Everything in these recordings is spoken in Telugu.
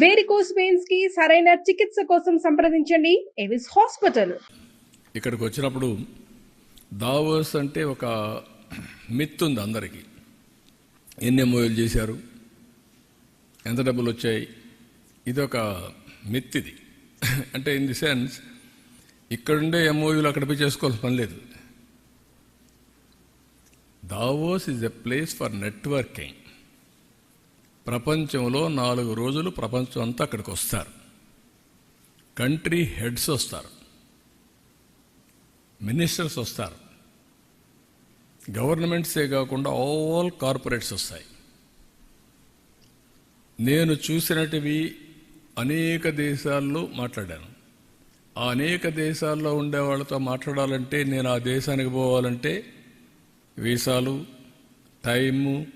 వేరికోస్ పెయిన్స్కి సరైన చికిత్స కోసం సంప్రదించండి. Avis hospital. ఇక్కడికి వచ్చినప్పుడు దావోస్ అంటే ఒక మిత్ ఉంది అందరికీ. ఎన్ని ఎంఓఎలు చేశారు? ఎంత డబ్బులు వచ్చాయి? ఇది ఒక మిత్ ఇది. అంటే ఇన్ ది సెన్స్ ఇక్కడుండే ఎంఓయూలు అక్కడ పోయి చేసుకోవాల్సిన పని లేదు. Davos is a place for networking. ప్రపంచంలో నాలుగు రోజులు ప్రపంచం అంతా అక్కడికి వస్తారు. కంట్రీ హెడ్స్ వస్తారు. మినిస్టర్స్ వస్తారు. గవర్నమెంట్సే కాకుండా ఆల్ కార్పొరేట్స్ వస్తాయి. నేను చూసినటివి అనేక దేశాల్లో మాట్లాడాను. ఆ అనేక దేశాల్లో ఉండే వాళ్ళతో మాట్లాడాలంటే నేను ఆ దేశానికి పోవాలంటే వీసాలు టైము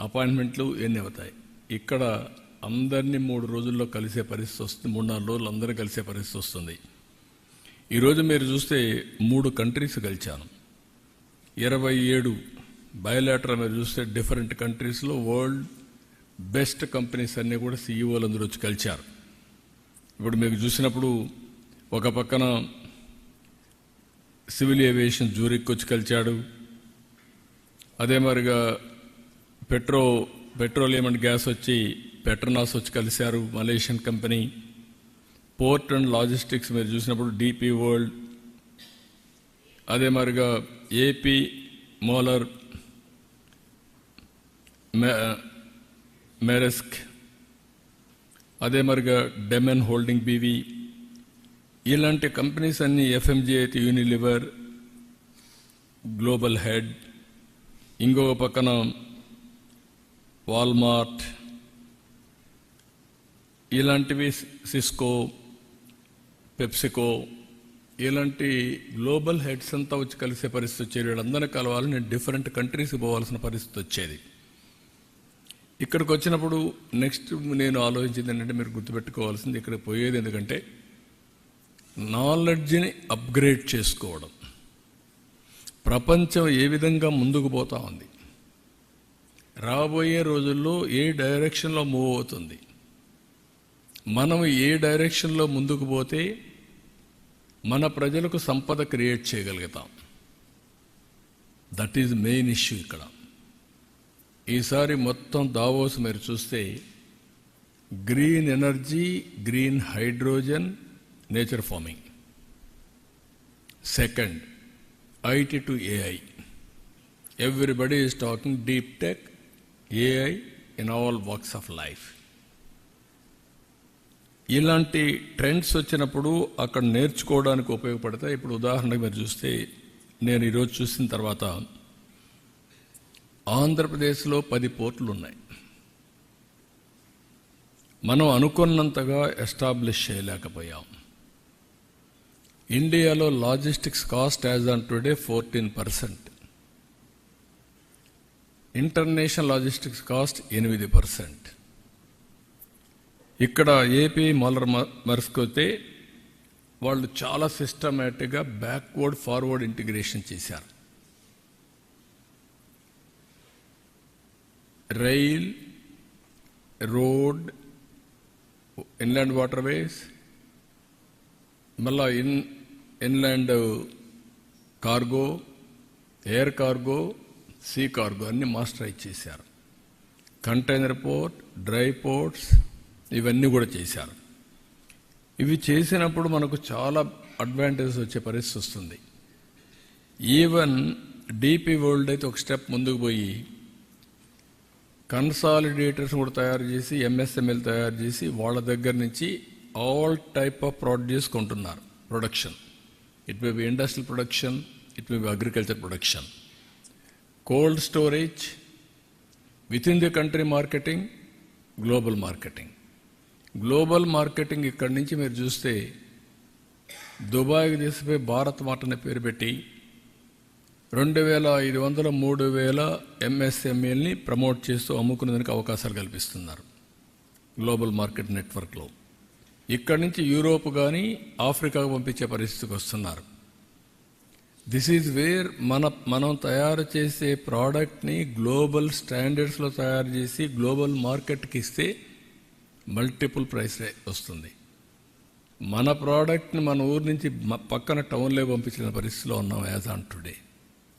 అపాయింట్మెంట్లు ఎన్ని అవుతాయి? ఇక్కడ అందరినీ మూడు రోజుల్లో కలిసే పరిస్థితి వస్తుంది. మూడు నాలుగు రోజులు అందరూ కలిసే పరిస్థితి వస్తుంది. ఈరోజు మీరు చూస్తే మూడు కంట్రీస్ కలిచాను ఇరవై ఏడు బయోలాటర్ మీరు చూస్తే డిఫరెంట్ కంట్రీస్లో వరల్డ్ బెస్ట్ కంపెనీస్ అన్నీ కూడా సీఈఓలు అందరూ వచ్చి కలిచారు ఇప్పుడు మీకు చూసినప్పుడు ఒక పక్కన సివిల్ ఏవియేషన్ జూరిక్ వచ్చి కలిచాడు అదే మరిగా పెట్రో పెట్రోలియం అండ్ గ్యాస్ వచ్చి పెట్రోనాస్ వచ్చి కలిశారు Malaysian company. Port and logistics మీరు చూసినప్పుడు డిపి వరల్డ్ అదే మరిగా ఏపీ మోలర్ మెరెస్క్ అదే మరిగా డెమెన్ హోల్డింగ్ బీవీ ఇలాంటి కంపెనీస్ అన్ని ఎఫ్ఎంజీ అయితే యూనిలివర్ గ్లోబల్ హెడ్ ఇంకొక పక్కన వాల్మార్ట్ ఇలాంటివి సిస్కో పెప్సికో ఇలాంటి గ్లోబల్ హెడ్స్ అంతా వచ్చి కలిసే పరిస్థితి వచ్చేది. వీళ్ళందరినీ కలవాలి. నేను డిఫరెంట్ కంట్రీస్కి పోవాల్సిన పరిస్థితి వచ్చేది. ఇక్కడికి వచ్చినప్పుడు నెక్స్ట్ నేను ఆలోచించింది ఏంటంటే మీరు గుర్తుపెట్టుకోవాల్సింది ఇక్కడ పోయేది ఎందుకంటే నాలెడ్జ్ని అప్గ్రేడ్ చేసుకోవడం. ప్రపంచం ఏ విధంగా ముందుకు పోతా ఉంది? రాబోయే రోజుల్లో ఏ డైరెక్షన్లో మూవ్ అవుతుంది? మనం ఏ డైరెక్షన్లో ముందుకు పోతే మన ప్రజలకు సంపద క్రియేట్ చేయగలుగుతాం? దట్ ఈజ్ మెయిన్ ఇష్యూ ఇక్కడ. ఈసారి మొత్తం దావోస్ మీరు చూస్తే green energy green hydrogen nature farming. Second IT to AI everybody is talking deep tech AI in all works of life ఇలాంటి ట్రెండ్స్ వచ్చినప్పుడు అక్కడ నేర్చుకోవడానికి ఉపయోగపడతాయి. ఇప్పుడు ఉదాహరణకు మీరు చూస్తే నేను ఈరోజు చూసిన తర్వాత ఆంధ్రప్రదేశ్లో పది పోర్టులు ఉన్నాయి. మనం అనుకున్నంతగా ఎస్టాబ్లిష్ చేయలేకపోయాం. ఇండియాలో logistics cost as on today fourteen percent international logistics cost ఎనిమిది పర్సెంట్. ఇక్కడ ఏపీ మొలర్ మరుసుకొతే వాళ్ళు చాలా సిస్టమేటిక్గా బ్యాక్వర్డ్ ఫార్వర్డ్ ఇంటిగ్రేషన్ చేశారు. రైల్ రోడ్ ఇన్లాండ్ వాటర్వేస్ మళ్ళా in inland cargo air cargo sea cargo అన్ని మాస్టరైజ్ చేశారు. కంటైనర్ పోర్ట్ డ్రై పోర్ట్స్ ఇవన్నీ కూడా చేశారు. ఇవి చేసినప్పుడు మనకు చాలా అడ్వాంటేజ్ వచ్చే పరిస్థితి వస్తుంది. ఈవెన్ డీపీ వరల్డ్ అయితే ఒక స్టెప్ ముందుకు పోయి కన్సాలిడేటర్స్ కూడా తయారు చేసి ఎంఎస్ఎంఎల్ తయారు చేసి వాళ్ళ దగ్గర నుంచి ఆల్ టైప్ ఆఫ్ ప్రొడ్యూస్ కొంటున్నారు. Production it may be industrial production it may be agriculture production cold storage with in the country marketing global marketing global marketing ఇక్కడి నుంచి మీరు చూస్తే దుబాయ్కి తీసిపోయి భారత్ మార్ట్ అనే పేరు పెట్టి రెండు వేల ఐదు వందల మూడు వేల ఎంఎస్ఎంఈల్ని ప్రమోట్ చేస్తూ అమ్ముకునేందుకు అవకాశాలు కల్పిస్తున్నారు గ్లోబల్ మార్కెట్ నెట్వర్క్లో ఇక్కడి నుంచి యూరోప్ కానీ ఆఫ్రికాకు పంపించే పరిస్థితికి వస్తున్నారు. దిస్ ఈజ్ వేర్ మన మనం తయారు చేసే ప్రోడక్ట్ని గ్లోబల్ స్టాండర్డ్స్లో తయారు చేసి గ్లోబల్ మార్కెట్కి ఇస్తే మల్టిపుల్ ప్రైస్ వస్తుంది. మన ప్రోడక్ట్ని మన ఊరు నుంచి పక్కన టౌన్లో పంపించిన పరిస్థితిలో ఉన్నాం as on today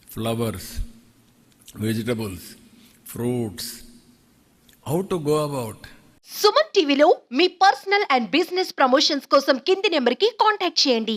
flowers vegetables fruits how to go about Suman టీవీలో మీ పర్సనల్ అండ్ బిజినెస్ ప్రమోషన్స్ కోసం కింది నెంబర్కి కాంటాక్ట్ చేయండి.